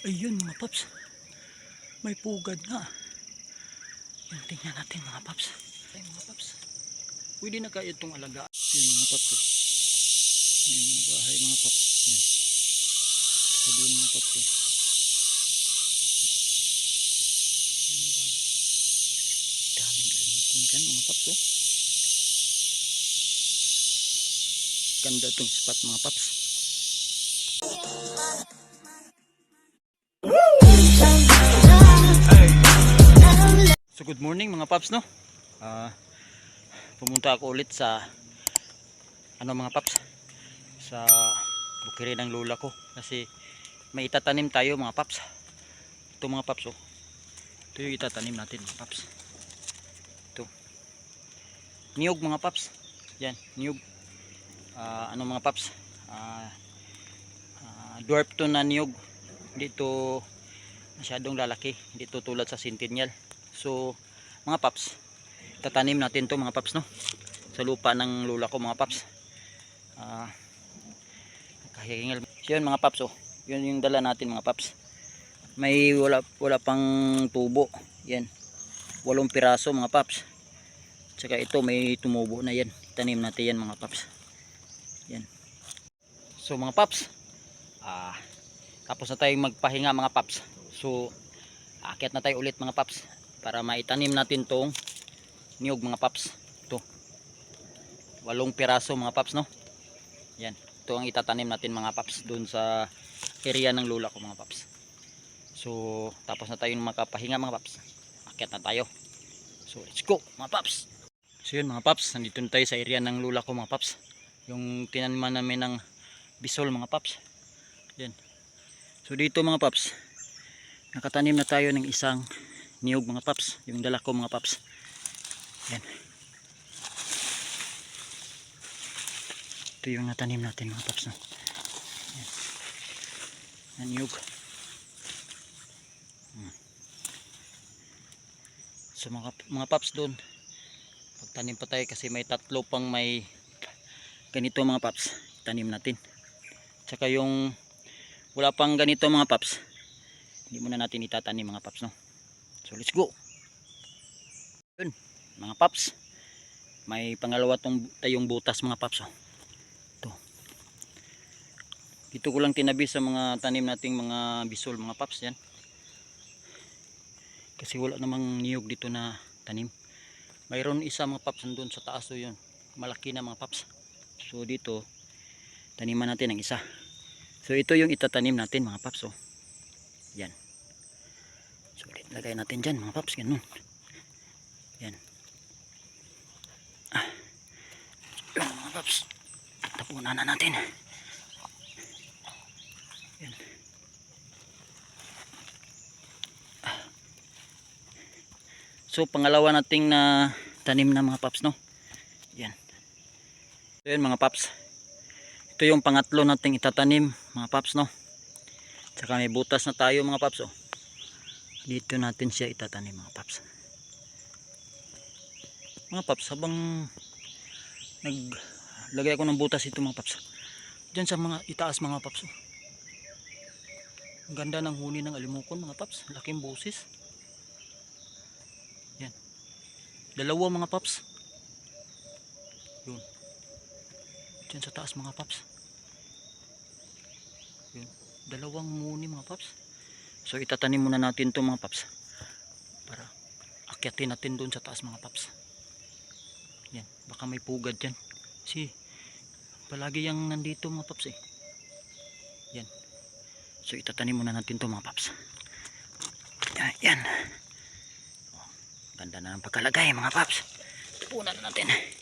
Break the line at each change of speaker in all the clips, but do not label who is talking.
Ayun mga paps. May pugad na. Yan, tingnan natin mga paps. Ay mga paps. Pwede na kaya itong alaga. Yan mga paps. oh. May mga bahay mga paps. Yan. Ito doon mga paps. oh. Yan ba? Daming alimukon dyan mga paps. Oh. Ganda itong spot mga paps. Good morning mga paps no. Ah, pumunta ako ulit sa ano mga paps sa bukiri ng lola ko kasi may itatanim tayo mga paps. Ito mga paps oh. Ito yung itatanim natin mga paps. Ito. Niyog mga paps. Yan, niyog. Ah, ano mga paps? Ah, ah, dwarf to na niyog. Dito masyadong lalaki. Hindi to tulad sa centennial. So, mga paps, tatanim natin to mga paps no. Sa lupa ng lula ko mga paps. Ah, kahingal. Yun mga paps oh. Yun yung dala natin mga paps. May wala wala pang tubo. Yan. Walong piraso mga paps. Tsaka ito may tumubo na yan. Tanim natin yan mga paps. Yan. So mga paps, ah tapos na tayong magpahinga mga paps. So aakyat na tayo ulit mga paps para maitanim natin tong niyog mga paps. Ito. Walong piraso mga paps no? Yan. Ito ang itatanim natin mga paps doon sa area ng lula ko mga paps. So tapos na tayo makapahinga mga paps. Akyat na tayo. So let's go mga paps! So yun mga paps nandito na tayo sa area ng lula ko mga paps. Yung tinaniman namin ng bisol mga paps. Yan. So dito mga paps nakatanim na tayo ng isang niyog mga paps. Yung dala ko mga paps. Yan ito yung natanim natin mga paps no? yan. yan niyog. Hmm. so mga, mga paps doon pagtanim pa tayo kasi may tatlo pang may ganito mga paps. Tanim natin. Tsaka yung wala pang ganito mga paps hindi muna natin itatanim mga paps no So let's go. Yun, mga paps. May pangalawa tong tayong butas mga paps. Oh. Ito. Dito ko lang tinabi sa mga tanim nating mga bisol mga paps yan. Kasi wala namang niyog dito na tanim. Mayroon isa mga paps doon sa taas so yun. Malaki na mga paps. So dito taniman natin ang isa. So ito yung itatanim natin mga paps. Oh. Yan. Lagay natin dyan mga paps, ganun. Yan. Ah. Yan mga paps. Tapunan na natin. Yan. Ah. So, pangalawa nating na tanim na mga paps, no? Yan. So, yun mga paps. Ito yung pangatlo nating itatanim, mga paps, no? Tsaka may butas na tayo mga paps, oh dito natin siya itatanim mga paps. Mga paps habang naglagay ako ng butas ito mga paps dyan sa mga itaas mga paps. Ang ganda ng huni ng alimukon mga paps. Laking busis yan. Dalawa mga paps. Yun. Dyan sa taas mga paps. Yun. Dalawang muni mga paps So itatanim muna natin to mga paps. Para akyatin natin doon sa taas mga paps. Yan, baka may pugad diyan. Si palagi yang nandito mga paps eh. Yan. So itatanim muna natin to mga paps. Yan. yan. Oh, ganda na ng pagkalagay mga paps. Punan natin.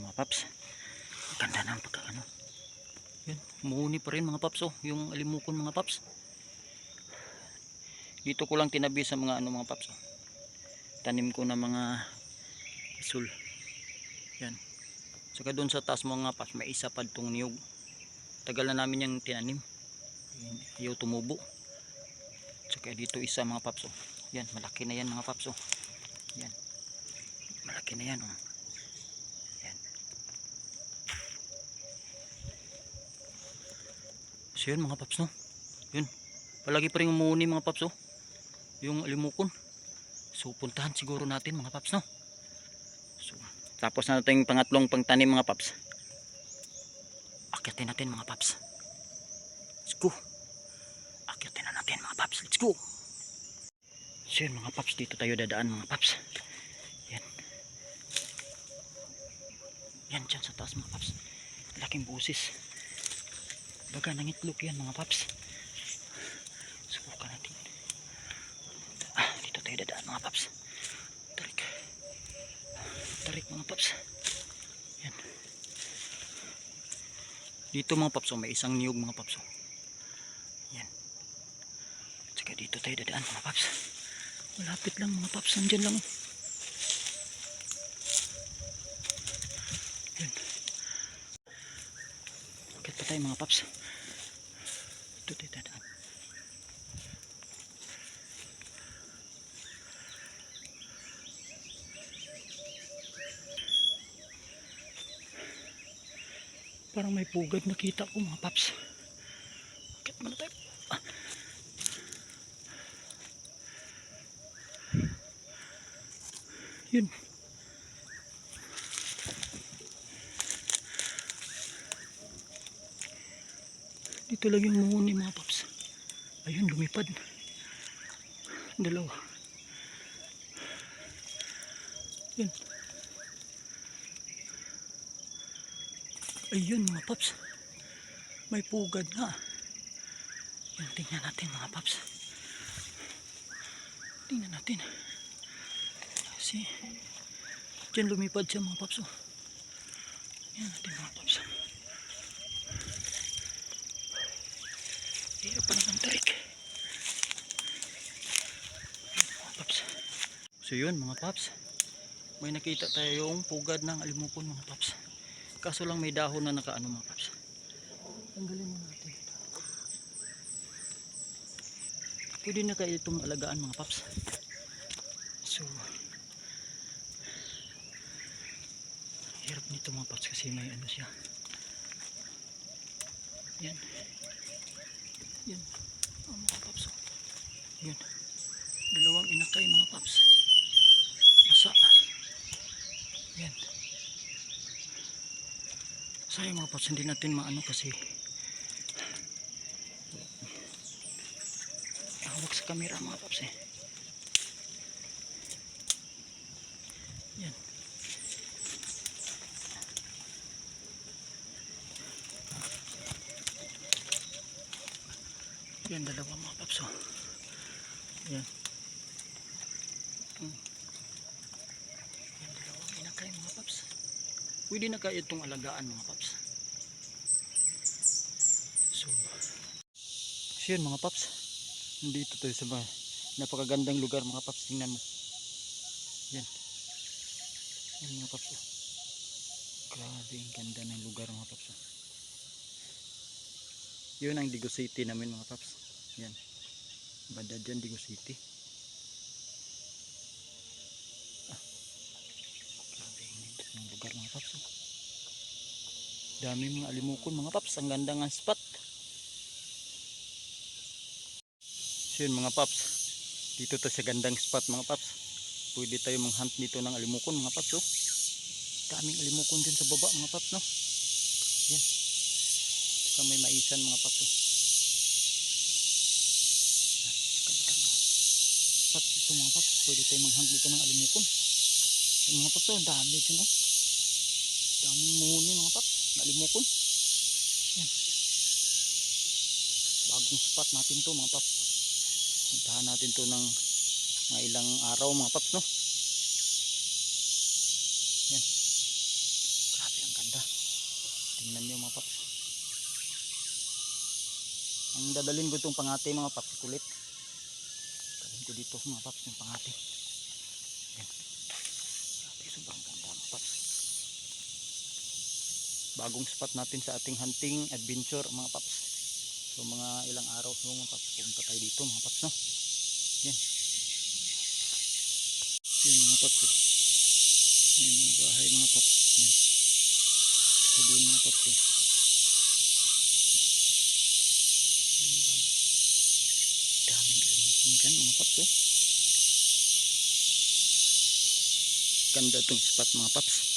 Mga paps? Ganda na ang pagka ano. Yan, muuni pa rin mga paps oh, yung alimukon mga paps. Dito ko lang tinabi sa mga ano mga paps oh. Tanim ko na mga sul. Yan. Saka doon sa taas mga paps, may isa pa itong niyog. Tagal na namin yung tinanim. Ayaw tumubo. Saka dito isa mga paps oh. Yan, malaki na yan mga paps oh. Yan. Malaki na yan oh. So yun mga paps no. Yun. Palagi pa rin umuuni mga paps oh. Yung alimukon. So puntahan siguro natin mga paps no. So tapos na natin yung pangatlong pangtanim mga paps. Akyatin natin mga paps. Let's go. Akyatin na natin mga paps. Let's go. So yun mga paps dito tayo dadaan mga paps. Yan. Yan dyan sa taas mga paps. Laking busis. Baga nangitlog yan mga paps. Subukan natin. Ah, dito tayo dadaan mga paps. Tarik. Tarik mga paps. Yan. Dito mga paps, oh, may isang niyog mga paps. oh. Yan. Tsaka dito tayo dadaan mga paps. Malapit lang mga paps, andyan lang. oh. Yan. Bakit pa tayo mga paps? Dito tayo dadaan. Parang may pugad nakita ko mga paps. Bakit man tayo? Ah. Yun. Dito lang yung muhuni mga paps. Ayun, lumipad. Dalawa. Yun. Ayun mga paps. May pugad na. Yan, tingnan natin mga paps. Tingnan natin. Kasi, dyan lumipad siya mga paps. Oh. Tingnan natin mga paps. Hirap pa naman tarik. Paps. So yun mga paps. May nakita tayong pugad ng alimupon mga paps. Kaso lang may dahon na nakaano mga paps. Tanggalin mo natin. Pwede na kayo itong alagaan mga paps. So, hirap nito mga paps kasi may ano siya. Yan. Yan. Oh, mga paps. oh. Yan. Dalawang inakay mga paps. Basa. Yan. Sayang mga paps, hindi natin maano kasi hawak sa camera mga paps eh. Yan. Yan dalawa mga paps oh. Yan. Hmm. Yan dalawang inakay mga paps. Pwede na kayo itong alagaan mga paps. So, so yun mga paps. Nandito tayo sa mga napakagandang lugar mga paps. Tingnan mo. Yan. Yan mga paps. oh. Grabe ang ganda ng lugar mga paps. oh. Yun ang Digo City namin mga paps. Yan. Banda dyan Digo City. Grabe ang ganda ng lugar mga paps. oh. Dami mga alimukon mga paps. Ang ganda ng spot. So yun mga paps. Dito to sa gandang spot mga paps. Pwede tayo manghunt dito ng alimukon mga paps. Oh. Daming alimukon dyan sa baba mga paps no. Yan. Saka may maisan mga paps. Oh. Yan. Gandang dito mga paps. Pwede tayo manghunt dito ng alimukon. Yan, mga paps. Ang dami dyan oh. Daming muhuni mga paps. na Alimukon. Yan. Bagong spot natin to mga paps. Puntahan natin to ng mga ilang araw mga paps no. Yan. Grabe ang ganda. Tingnan niyo mga paps. Ang dadalhin ko itong pangate mga paps kulit. Ko dito mga paps yung pangate. Yan. Grabe sobrang ganda mga paps. Bagong spot natin sa ating hunting adventure mga paps. So mga ilang araw so mga paps punta tayo dito mga paps no. Yan. Yan mga paps. oh. May mga bahay mga paps. Yan. Dito doon mga paps. oh. Yan mga paps oh. Ganda itong spot mga paps.